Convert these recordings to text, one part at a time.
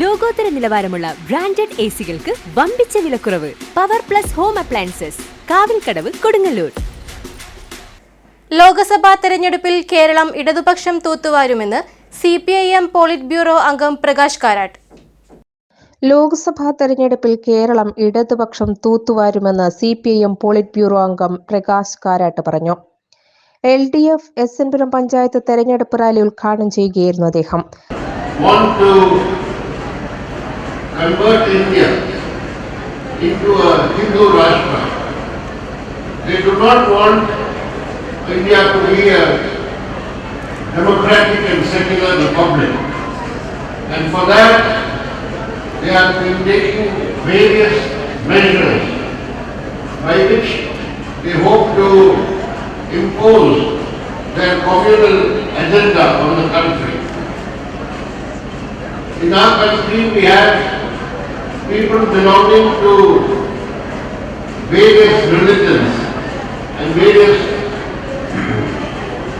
ലോകോത്തര നിലവാരമുള്ള branded A സികൾക്ക് വമ്പിച്ച വിലക്കുറവ്. Power plus home appliances Kavilkadavu Kodungallur. Lok Sabha തെരഞ്ഞെടുപ്പിൽ കേരളം ഇടതുപക്ഷം തൂത്തുവാരുമെന്ന് C P I M politburo അംഗം പ്രകാശ് കാരാട്ട്. ലോക്സഭാ തെരഞ്ഞെടുപ്പിൽ കേരളം ഇടതുപക്ഷം തൂത്തുവാരുമെന്ന് C P I M politburo അംഗം പ്രകാശ് കാരാട്ട് പറഞ്ഞു. എൽ ഡി എഫ് എസ് എൻപുരം പഞ്ചായത്ത് തെരഞ്ഞെടുപ്പ് റാലി ഉദ്ഘാടനം ചെയ്യുകയായിരുന്നു അദ്ദേഹം. Convert India into a Hindu Rashtra. They do not want India to be a democratic and secular republic. And for that, they have been taking various measures by which they hope to impose their communal agenda on the country. In our country, we have people belonging to various religions and various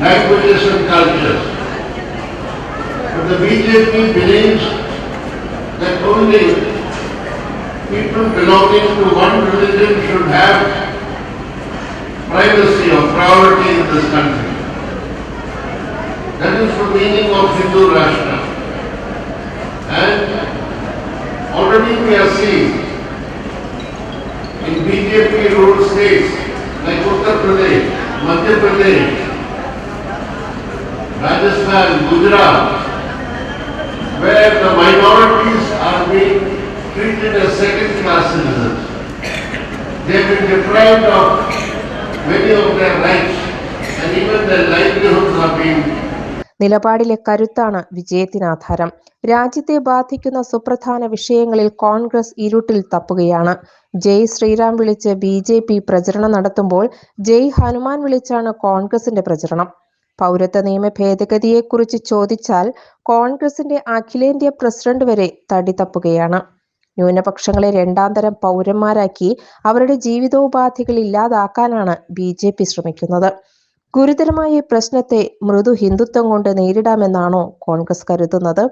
languages and cultures. But the BJP believes that only people belonging to one religion should have privacy or priority in this country. That is the meaning of Hindu Rashtra. And seeing in BJP ruled states like Uttar Pradesh, Madhya Pradesh, Rajasthan, Gujarat, where the minorities are being treated as second class citizens. They have been deprived of many of their rights and even their livelihoods are being നിലപാടിലെ കരുത്താണ് വിജയത്തിനാധാരം. രാജ്യത്തെ ബാധിക്കുന്ന സുപ്രധാന വിഷയങ്ങളിൽ കോൺഗ്രസ് ഇരുട്ടിൽ തപ്പുകയാണ്. ജയ് ശ്രീറാം വിളിച്ച് B J P പ്രചരണം നടത്തുമ്പോൾ ജയ് ഹനുമാൻ വിളിച്ചാണ് കോൺഗ്രസിന്റെ പ്രചരണം. പൗരത്വ നിയമ ഭേദഗതിയെക്കുറിച്ച് ചോദിച്ചാൽ കോൺഗ്രസിന്റെ അഖിലേന്ത്യാ പ്രസിഡന്റ് വരെ തടി തപ്പുകയാണ് ന്യൂനപക്ഷങ്ങളെ രണ്ടാം തരം പൗരന്മാരാക്കി അവരുടെ ജീവിതോപാധികൾ ഇല്ലാതാക്കാനാണ് ബി ജെ പി ശ്രമിക്കുന്നത്. ഗുരുതരമായ ഈ പ്രശ്നത്തെ മൃദു ഹിന്ദുത്വം കൊണ്ട് നേരിടാമെന്നാണോ കോൺഗ്രസ് കരുതുന്നത്?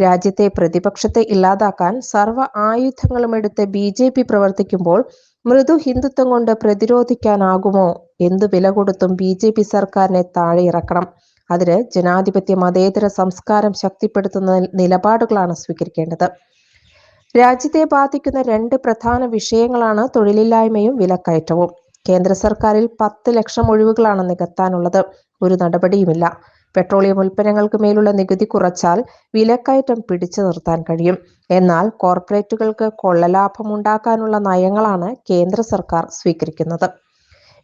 രാജ്യത്തെ പ്രതിപക്ഷത്തെ ഇല്ലാതാക്കാൻ സർവ ആയുധങ്ങളും എടുത്ത് ബി ജെ പി പ്രവർത്തിക്കുമ്പോൾ മൃദു ഹിന്ദുത്വം കൊണ്ട് പ്രതിരോധിക്കാനാകുമോ? എന്തു വില കൊടുത്തും ബി ജെ പി സർക്കാരിനെ താഴെ ഇറക്കണം. അതിന് ജനാധിപത്യ മതേതര സംസ്കാരം ശക്തിപ്പെടുത്തുന്ന നിലപാടുകളാണ് സ്വീകരിക്കേണ്ടത്. രാജ്യത്തെ ബാധിക്കുന്ന രണ്ട് പ്രധാന വിഷയങ്ങളാണ് തൊഴിലില്ലായ്മയും വിലക്കയറ്റവും. കേന്ദ്ര സർക്കാരിൽ പത്ത് ലക്ഷം ഒഴിവുകളാണ് നികത്താനുള്ളത്. ഒരു നടപടിയുമില്ല. പെട്രോളിയം ഉൽപ്പന്നങ്ങൾക്ക് മേലുള്ള നികുതി കുറച്ചാൽ വിലക്കയറ്റം പിടിച്ചു നിർത്താൻ കഴിയും. എന്നാൽ കോർപ്പറേറ്റുകൾക്ക് കൊള്ളലാഭം ഉണ്ടാക്കാനുള്ള നയങ്ങളാണ് കേന്ദ്ര സർക്കാർ സ്വീകരിക്കുന്നത്.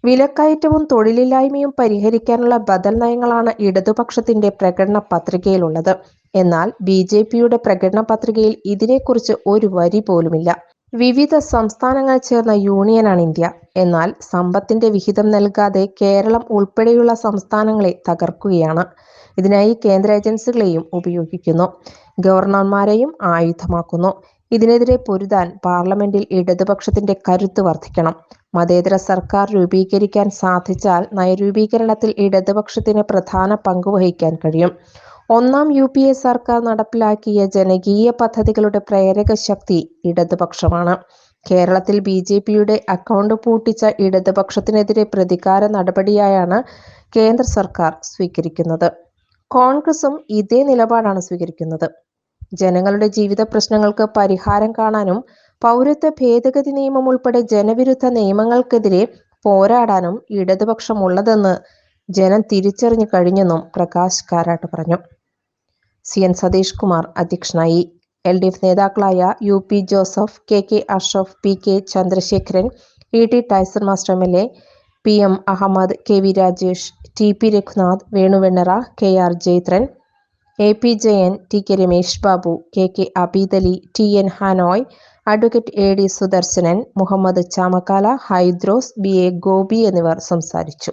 വിലക്കയറ്റവും തൊഴിലില്ലായ്മയും പരിഹരിക്കാനുള്ള ബദൽ നയങ്ങളാണ് ഇടതുപക്ഷത്തിന്റെ പ്രകടന പത്രികയിലുള്ളത്. എന്നാൽ ബി ജെ പിയുടെ പ്രകടന പത്രികയിൽ ഇതിനെക്കുറിച്ച് ഒരു വരി പോലുമില്ല. വിവിധ സംസ്ഥാനങ്ങൾ ചേർന്ന യൂണിയനാണ് ഇന്ത്യ. എന്നാൽ സമ്പത്തിന്റെ വിഹിതം നൽകാതെ കേരളം ഉൾപ്പെടെയുള്ള സംസ്ഥാനങ്ങളെ തകർക്കുകയാണ്. ഇതിനായി കേന്ദ്ര ഏജൻസികളെയും ഉപയോഗിക്കുന്നു. ഗവർണർമാരെയും ആയുധമാക്കുന്നു. ഇതിനെതിരെ പൊരുതാൻ പാർലമെന്റിൽ ഇടതുപക്ഷത്തിന്റെ കരുത്ത് വർദ്ധിക്കണം. മതേതര സർക്കാർ രൂപീകരിക്കാൻ സാധിച്ചാൽ നയരൂപീകരണത്തിൽ ഇടതുപക്ഷത്തിന് പ്രധാന പങ്ക് വഹിക്കാൻ കഴിയും. ഒന്നാം യു പി എ സർക്കാർ നടപ്പിലാക്കിയ ജനകീയ പദ്ധതികളുടെ പ്രേരക ശക്തി ഇടതുപക്ഷമാണ്. കേരളത്തിൽ ബി ജെ പിയുടെ അക്കൗണ്ട് പൂട്ടിച്ച ഇടതുപക്ഷത്തിനെതിരെ പ്രതികാര നടപടിയായാണ് കേന്ദ്ര സർക്കാർ സ്വീകരിക്കുന്നത്. കോൺഗ്രസും ഇതേ നിലപാടാണ് സ്വീകരിക്കുന്നത്. ജനങ്ങളുടെ ജീവിത പ്രശ്നങ്ങൾക്ക് പരിഹാരം കാണാനും പൗരത്വ ഭേദഗതി നിയമം ഉൾപ്പെടെ ജനവിരുദ്ധ നിയമങ്ങൾക്കെതിരെ പോരാടാനും ഇടതുപക്ഷമുള്ളതെന്ന് ജനം തിരിച്ചറിഞ്ഞു കഴിഞ്ഞെന്നും പ്രകാശ് കാരാട്ട് പറഞ്ഞു. സി എൻ സതീഷ് കുമാർ അധ്യക്ഷനായി. എൽ ഡി എഫ് നേതാക്കളായ U P Joseph K K Ashraf P K Chandrasekharan E T Tyser master M L A P M Ahmed K V Rajesh T P Raghunath Venu Vennara K R Jayathran A P Jayan T K Ramesh Babu K K Abeedali T N Hanoy advocate A D Sudarsanan Muhammad Chamakkala Hydros B A Gopi എന്നിവർ സംസാരിച്ചു.